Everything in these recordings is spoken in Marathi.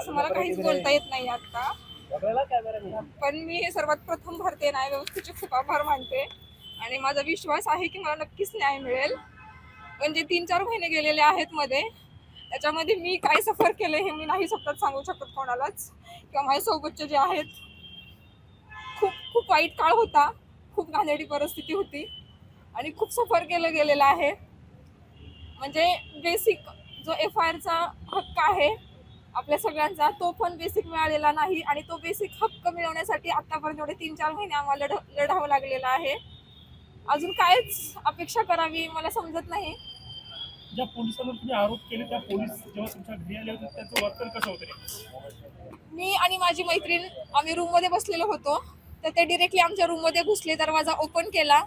असं मला काहीच बोलता येत नाही आता. पण मी हे सर्वात प्रथम भारतीय न्याय व्यवस्थेचे खूप आभार मानते. आणि माझा विश्वास आहे की मला नक्कीच न्याय मिळेल. पण जे तीन चार महिने गेलेले आहेत मध्ये. त्याच्यामध्ये मी काय सफर केलं हे मी नाही शब्दात सांगू शकत कोणालाच. किंवा माझ्यासोबतचे जे आहेत खूप खूप वाईट काळ होता. खूप घाणेरडी परिस्थिती होती. आणि खूप सफर केलं गेलेलं आहे. म्हणजे बेसिक जो एफ आय आरचा हक्क आहे आपल्या सगळ्यांचा तो पण बेसिक मिळालेला नाही आणि तो बेसिक हक्क मिळवण्यासाठी आतापर्यंत एवढे तीन चार महिने आम्हाला लढ लढावं लागलेलं आहे. अजून कायच अपेक्षा करावी मला समजत नाही. ज्या पोलिसांवर तुम्ही आरोप केले त्या पोलीस जेव्हा तुमच्या घरी आले होते त्यांचं वर्तन कसं होतं? मी आणि माझी मैत्रीण आम्ही रूममध्ये बसलेलो होतो. तर ते डिरेक्टली आमच्या रूममध्ये घुसले दरवाजा ओपन केला.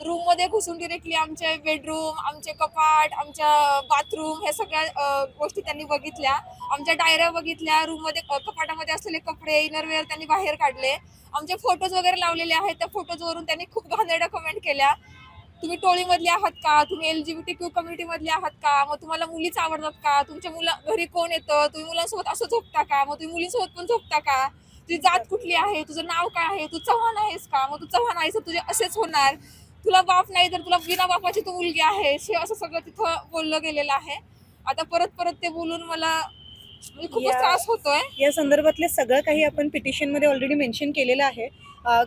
रूममध्ये घुसून डिरेक्टली आमचे बेडरूम आमचे कपाट आमच्या बाथरूम ह्या सगळ्या गोष्टी त्यांनी बघितल्या. आमच्या डायऱ्या बघितल्या रूममध्ये मध्ये कपाटामध्ये असलेले कपडे इनरवेअर त्यांनी बाहेर काढले. आमचे फोटोज वगैरे लावलेले आहेत त्या फोटोजवरून त्यांनी खूप घाणेरड्या कमेंट केल्या. तुम्ही टोळीमधले आहात का? तुम्ही L G B T Q कम्युनिटीमधले आहात का? मग तुम्हाला मुलीच आवडतात का? तुमच्या मुला घरी कोण येतं? तुम्ही मुलांसोबत असं झोपता का? मग तुम्ही मुलींसोबत पण झोपता का? तुझी जात कुठली आहे? तुझं नाव काय आहे? तू चव्हाण आहेस का? मग तू चव्हाण आहेस तर तुझे असेच होणार. तुला बाप नाही तर तुला बिना बापाची तू मुलगी आहेस. हे असं सगळं तिथं बोललं गेलेलं आहे. आता परत परत ते बोलून मला म्हणजे खूपच त्रास होतोय. या संदर्भातले सगळं काही आपण पिटिशनमध्ये ऑलरेडी मेन्शन केलेलं आहे.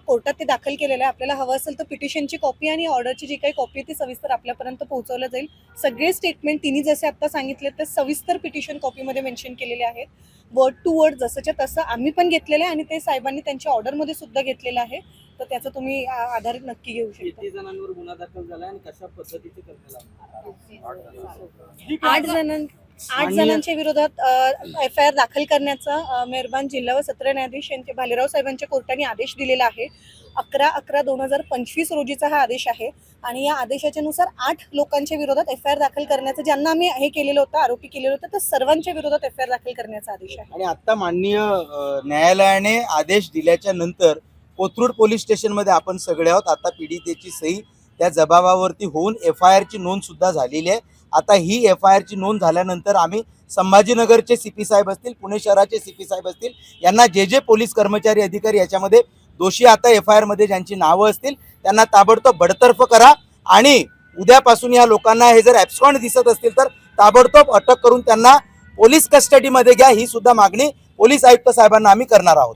कोर्टात ते दाखल केलेलं आहे. आपल्याला हवं असेल तर पिटिशनची कॉपी आणि ऑर्डरची जी काही कॉपी आहे ती सविस्तर आपल्यापर्यंत पोहोचवलं जाईल. सगळे स्टेटमेंट तिन्ही जसे आता सांगितले ते सविस्तर पिटिशन कॉपीमध्ये मेन्शन केलेले आहेत. वर्ड टू वर्ड जसंच्या तसं आम्ही पण घेतलेलं आहे आणि ते साहेबांनी त्यांच्या ऑर्डरमध्ये सुद्धा घेतलेलं आहे. तर त्याचं तुम्ही आधार नक्की घेऊ शकता. किती जणांवर गुन्हा दाखल झाला आणि कशा पद्धतीचे करण्यात ठीक आहे. आठ जणां आठ जणांच्या विरोधात एफ आय आर दाखल करण्याचा मेहरबान जिल्हा व सत्र न्यायाधीश यांचे भालेराव साहेबांच्या कोर्टाने आदेश दिलेला आहे. अकरा अकरा दोन हजार पंचवीस रोजीचा हा आदेश आहे आणि या आदेशाच्या नुसार आठ लोकांच्या विरोधात एफ आय आर दाखल करण्याचं ज्यांना आम्ही हे केलेलं होतं आरोपी केलेलं होतं तर सर्वांच्या विरोधात एफ आय आर दाखल करण्याचा आदेश आहे. आणि आता माननीय न्यायालयाने आदेश दिल्याच्या नंतर कोथरूड पोलीस स्टेशनमध्ये आपण सगळे आहोत. आता पीडितेची सही त्या जबाबावरती होऊन एफ आय आरची नोंद सुद्धा झालेली आहे. आता ही एफ आय आरची नोंद झाल्यानंतर आम्ही संभाजीनगरचे सी पी साहेब असतील पुणे शहराचे सी पी साहेब असतील यांना जे जे पोलीस कर्मचारी अधिकारी याच्यामध्ये दोषी आता एफ आय आरमध्ये ज्यांची नावं असतील त्यांना ताबडतोब बडतर्फ करा आणि उद्यापासून या लोकांना हे जर ॲब्स्कॉन्ड दिसत असतील तर ताबडतोब अटक करून त्यांना पोलीस कस्टडीमध्ये घ्या. ही सुद्धा मागणी पोलीस आयुक्त साहेबांना आम्ही करणार आहोत.